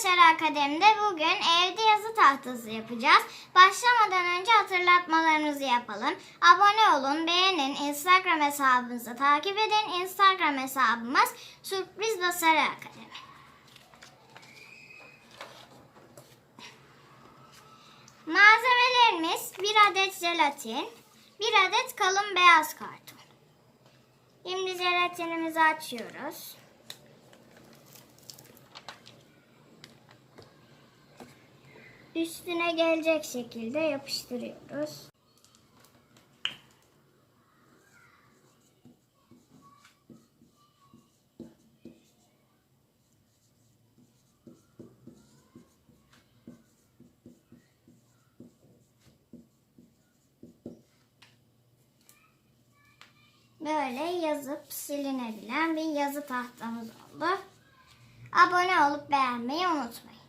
Başarı Akademi'de bugün evde yazı tahtası yapacağız. Başlamadan önce hatırlatmalarımızı yapalım. Abone olun, beğenin, Instagram hesabımızı takip edin. Instagram hesabımız Sürpriz Başarı Akademi. Malzemelerimiz bir adet jelatin, bir adet kalın beyaz karton. Şimdi jelatinimizi açıyoruz. Üstüne gelecek şekilde yapıştırıyoruz. Böyle yazıp silinebilen bir yazı tahtamız oldu. Abone olup beğenmeyi unutmayın.